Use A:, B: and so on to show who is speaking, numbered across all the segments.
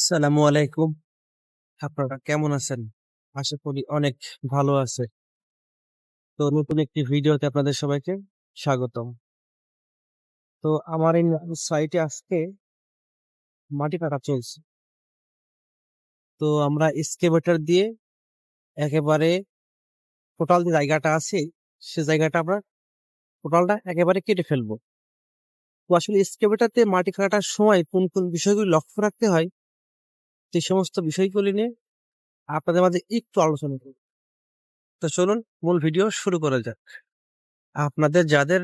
A: সালামু আলাইকুম। আপনারা কেমন আছেন? আশা করি অনেক ভালো আছে। তো নতুন একটি ভিডিওতে আপনাদের সবাইকে স্বাগতম। তো আমার এই সাইটে আজকে মাটি কাটা চলছে। তো আমরা এক্সকেভেটর দিয়ে একেবারে টোটাল যে জায়গাটা আছে, সে জায়গাটা আমরা টোটালটা একেবারে কেটে ফেলব। তো আসলে এক্সকেভেটরতে মাটি কাটার সময় কোন কোন বিষয়গুলি লক্ষ্য রাখতে হয় সেই সমস্ত বিষয়গুলি নিয়ে আপনাদের মাঝে একটু আলোচনা করব। তো চলুন মূল ভিডিও শুরু করা যাক। আপনাদের যাদের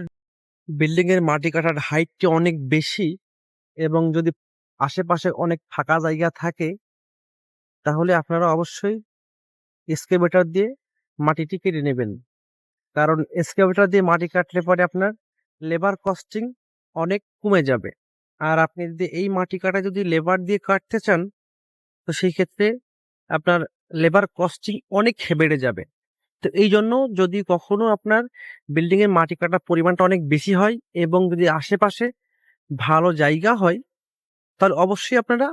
A: বিল্ডিং এর মাটি কাটার হাইটটি অনেক বেশি এবং যদি আশেপাশে অনেক ফাঁকা জায়গা থাকে, তাহলে আপনারা অবশ্যই এক্সকেভেটর দিয়ে মাটিটি কেটে নেবেন। কারণ এক্সকেভেটর দিয়ে মাটি কাটলে পরে আপনার লেবার কস্টিং অনেক কমে যাবে। আর আপনি যদি এই মাটি কাটা যদি লেবার দিয়ে কাটতে চান তো সেই ক্ষেত্রে আপনার লেবার কস্টিং অনেক বেড়ে যাবে। তো এই জন্য যদি কখনো আপনার বিল্ডিং এর মাটি কাটার পরিমাণটা অনেক বেশি হয় এবং যদি আশেপাশে ভালো জায়গা হয়, তাহলে অবশ্যই আপনারা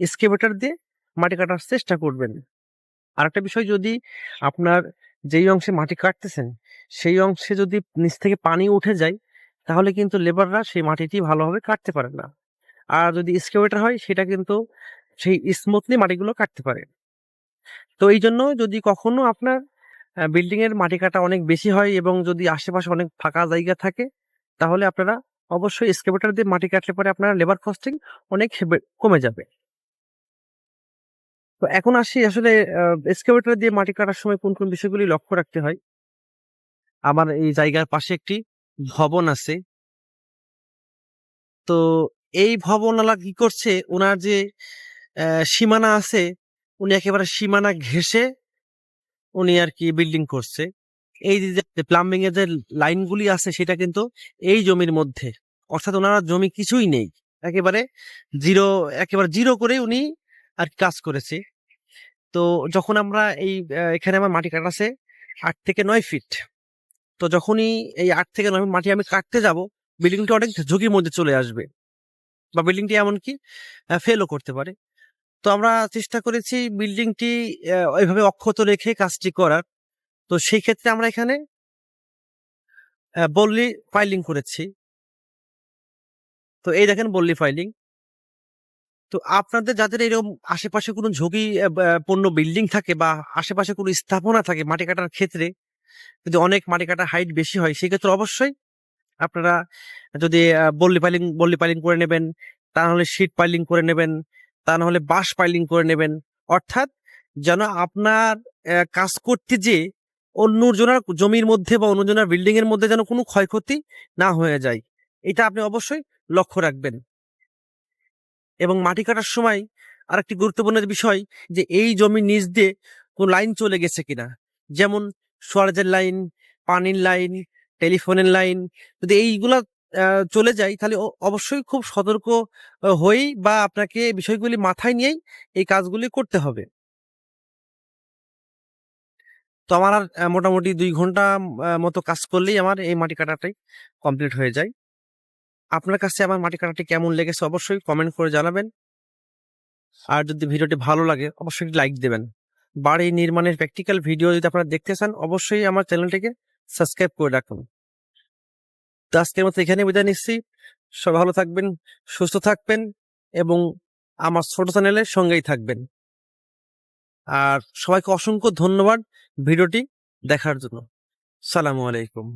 A: এক্সকেভেটর দিয়ে মাটি কাটার চেষ্টা করবেন। আরেকটা বিষয়, যদি আপনার যেই অংশে মাটি কাটতেছেন, সেই অংশে যদি নিচ থেকে পানি উঠে যায়, তাহলে কিন্তু লেবাররা সেই মাটিটি ভালোভাবে কাটতে পারে না। আর যদি এক্সকেভেটর হয়, সেটা কিন্তু সেই স্মুথলি মাটিগুলো কাটতে পারে তো এই জন্য যদি কখনো আপনার বিল্ডিং এর মাটি কাটা অনেক বেশি হয় এবং যদি আশেপাশে অনেক ফাঁকা জায়গা থাকে, তাহলে আপনারা অবশ্যই এক্সকেভেটর দিয়ে মাটি কাটলে পরে আপনার লেবার কস্টিং অনেক কমে যাবে। তো এখন আসি আসলে এক্সকেভেটর দিয়ে মাটি কাটার সময় কোন কোন বিষয়গুলি লক্ষ্য রাখতে হয়? আমার এই জায়গার পাশে একটি ভবন আছে। তো এই ভবনওয়ালা কি করছে? ওনার যে সীমানা আছে, উনি একেবারে সীমানা ঘেঁষে উনি আর কি বিল্ডিং করছে। এই যে প্লাম্বিং এর যে লাইনগুলি আছে, সেটা কিন্তু এই জমির মধ্যে। অর্থাৎ ওনার জমি কিছুই নেই। একেবারে জিরো একেবারে জিরো করে উনি আর কাজ করেছে। তো যখন আমরা এই এখানে আমার মাটি কাটা আছে আট থেকে নয় ফিট তো যখনই এই আট থেকে নয় মাটি আমি কাটতে যাব বিল্ডিংটা অনেক ঝুঁকির মধ্যে চলে আসবে। বা বিল্ডিংটি এমনকি ফেলও করতে পারে। তো আমরা চেষ্টা করেছি বিল্ডিংটি ওইভাবে অক্ষত রেখে কাজটি করার। তো সেই ক্ষেত্রে আমরা এখানে বল্লি ফাইলিং করেছি। তো এই দেখেন বল্লি ফাইলিং। তো আপনাদের যাদের এরকম আশেপাশে কোনো ঝুঁকি পূর্ণ বিল্ডিং থাকে বা আশেপাশে কোনো স্থাপনা থাকে মাটি কাটার ক্ষেত্রে, যদি অনেক মাটি কাটার হাইট বেশি হয় সেক্ষেত্রে অবশ্যই আপনারা যদি বল্লি পাইলিং বল্লি পাইলিং করে নেবেন তা নাহলে শীট পাইলিং করে নেবেন তা নাহলে বাঁশ পাইলিং করে নেবেন। অর্থাৎ যেন আপনার কাজ করতে যে অন্যজনের জমির মধ্যে বা অন্যজনের বিল্ডিং এর মধ্যে যেন কোনো ক্ষয়ক্ষতি না হয়ে যায়। এটা আপনি অবশ্যই লক্ষ্য রাখবেন। এবং মাটি কাটার সময় আরেকটি গুরুত্বপূর্ণ বিষয় যে এই জমির নিচ দিয়ে কোন লাইন চলে গেছে কিনা। যেমন সোয়ারেজের লাইন, পানির লাইন, টেলিফোনের লাইন, যদি এইগুলা চলে যায় তাহলে অবশ্যই খুব সতর্ক হয়েই বা আপনাকে বিষয়গুলি মাথায় নিয়েই এই কাজগুলি করতে হবে। তো আমার আর মোটামুটি দুই ঘণ্টা মতো কাজ করলেই আমার এই মাটি কাটাটাই কমপ্লিট হয়ে যায়। আপনার কাছে আমার মাটি কাটাটি কেমন লেগেছে অবশ্যই কমেন্ট করে জানাবেন। আর যদি ভিডিওটি ভালো লাগে, অবশ্যই লাইক দেবেন। বাড়ি নির্মাণের প্র্যাকটিক্যাল ভিডিও যদি আপনারা দেখতে চান, অবশ্যই আমার চ্যানেলটিকে সাবস্ক্রাইব করে রাখুন। তো আজকের মতো এখানে বিদায় নিচ্ছি। সবাই ভালো থাকবেন, সুস্থ থাকবেন এবং আমার ছোট চ্যানেলের সঙ্গেই থাকবেন। আর সবাইকে অসংখ্য ধন্যবাদ ভিডিওটি দেখার জন্য। সালামু আলাইকুম।